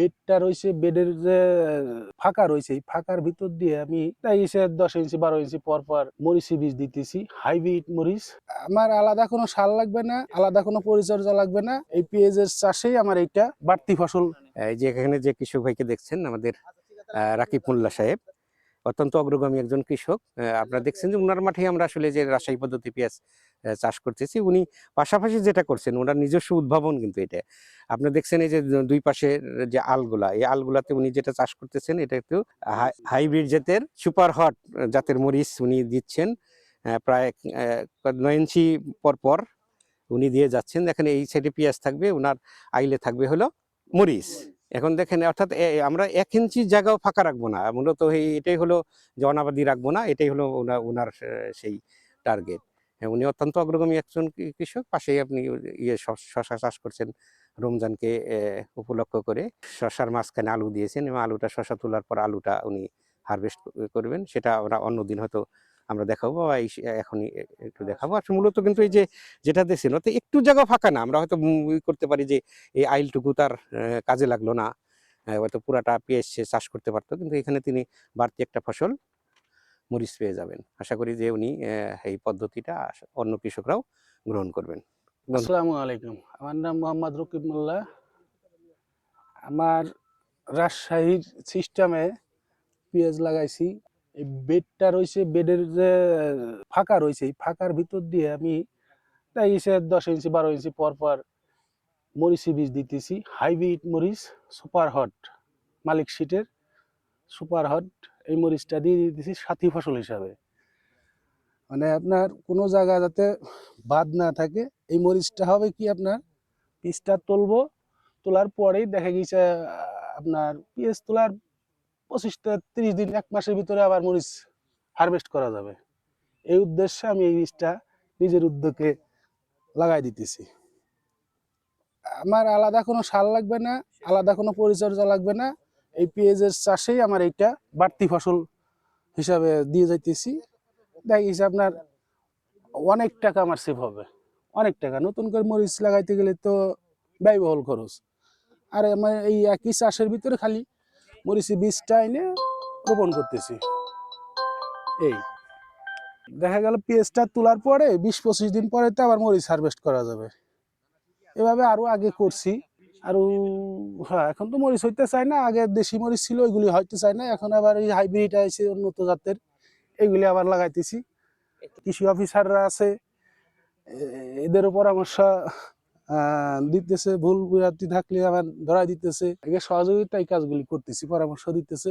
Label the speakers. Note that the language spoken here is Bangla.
Speaker 1: বেডটা রয়েছে, বেডের যে, ফাঁকা রয়েছে, এই ফাঁকার ভিতর দিয়ে আমি এসে দশ ইঞ্চি, বারো ইঞ্চি পর পর মরিচি বীজ দিতেছি, হাইব্রিড মরিচ। আমার আলাদা কোনো সার লাগবে না, আলাদা কোনো পরিচর্যা লাগবে না, এই পেঁয়াজের চাষেই আমার এইটা বাড়তি ফসল।
Speaker 2: এই যে এখানে যে কৃষক ভাইকে দেখছেন, আমাদের রাকিব মোল্লা সাহেব অত্যন্ত অগ্রগামী একজন কৃষক। আপনারা দেখছেন যে উনার মাঠে আমরা আসলে যে রাসায়নিক পদ্ধতি পেঁয়াজ চাষ করতেছি, উনি পাশাপাশি যেটা করছেন ওনার নিজস্ব উদ্ভাবন কিন্তু এটা। আপনারা দেখছেন এই যে দুই পাশের যে আলগুলা, এই আলগুলাতে উনি যেটা চাষ করতেছেন, এটা একটু হাইব্রিড জাতের সুপার হট জাতের মরিচ উনি দিচ্ছেন প্রায় নয় ইঞ্চি পর পর উনি দিয়ে যাচ্ছেন। দেখেন এই সাইডে পেঁয়াজ থাকবে ওনার আইলে থাকবে হলো মরিচ। এখন দেখেন, অর্থাৎ আমরা এক ইঞ্চি জায়গাও ফাঁকা রাখব না। মূলত এই- এটাই হলো যে অনাবাদি রাখব না, এটাই হলো ওনার সেই টার্গেট হ্যাঁ উনি অত্যন্ত অগ্রগামী একজন কৃষক, পাশেই আপনি ইয়ে শশা চাষ করছেন রমজানকে উপলক্ষ করে। শশার মাঝখানে আলু দিয়েছেন এবং আলুটা, শশা তোলার পর আলুটা উনি হারভেস্ট করবেন। সেটা আমরা অন্যদিন হয়তো আমরা দেখাবো বা এই এখনই একটু দেখাবো। আর মূলত কিন্তু এই যে যেটা দেখছেন ওতে একটু জায়গা ফাঁকা না আমরা হয়তো করতে পারি যে এই আইলটুকু তার কাজে লাগল না। হয়তো পুরাটা পেঁয়াজ সে চাষ করতে পারতো কিন্তু এখানে তিনি বাড়তি একটা ফসল মরিচ পেয়ে যাবেন। আশা করি যে উনি এই পদ্ধতিটা অন্য কৃষকরাও গ্রহণ করবেন।
Speaker 1: আসসালামু আলাইকুম। আমার নাম মোহাম্মদ রকিব মোল্লা আমার রাজশাহীর সিস্টেমে পেঁয়াজ লাগাইছি। এই বেডটা রয়েছে, বেডের যে, ফাঁকা রয়েছে, এই ফাঁকার ভিতর দিয়ে আমি তাই এসে দশ ইঞ্চি, বারো ইঞ্চি পর পর মরিচি বীজ দিতেছি। হাইব্রিড মরিচ, সুপার হট মালিক সিটের সুপার হট, এই মরিচটা দিয়ে দিতেছি সাথী ফসল হিসাবে। মানে আপনার কোনো জায়গা যাতে বাদ না থাকে, এই মরিচটা হবে কি আপনার পিসটা তুলবো, তোলার পরেই দেখা গেছে আপনার পিএস তোলার পঁচিশটা তিরিশ দিন, এক মাসের ভিতরে আবার মরিচ হারভেস্ট করা যাবে। এই উদ্দেশ্যে আমি এই বীজটা নিজের উদ্যোগে লাগাই দিতেছি। আমার আলাদা কোনো সার লাগবে না, আলাদা কোনো পরিচর্যা লাগবে না। এই পেঁয়াজের চাষেই আমার এইটা বাড়তি ফসল হিসাবে দিয়ে যাইতেছি। দেখা গেছে আপনার অনেক টাকা আমার সেভ হবে, অনেক টাকা। নতুন করে মরিচ লাগাইতে গেলে তো ব্যয়বহুল খরচ। আর আমার এই একই চাষের ভিতরে খালি মরিচের বীজটা এনে রোপণ করতেছি। এই। দেখা গেল পেঁয়াজটা তোলার পরে বিশ পঁচিশ দিন পরে তো আবার মরিচ হারভেস্ট করা যাবে। এভাবে আরও আগে করছি। আরও হ্যাঁ এখন তো মরিচ হইতে চায় না। আগে দেশি মরিচ ছিল ওইগুলি হইতে চায় না। এখন আবার এই হাইব্রিড আছে উন্নত জাতের। এগুলি আবার লাগাইতেছি। কৃষি অফিসাররা আছে। এদেরও পরামর্শ দিতেছে ভুল বিরাটি থাকলে আবার ধরাই দিতেছে। একে সহযোগিতা এই কাজগুলি করতেছি পরামর্শ দিতেছে।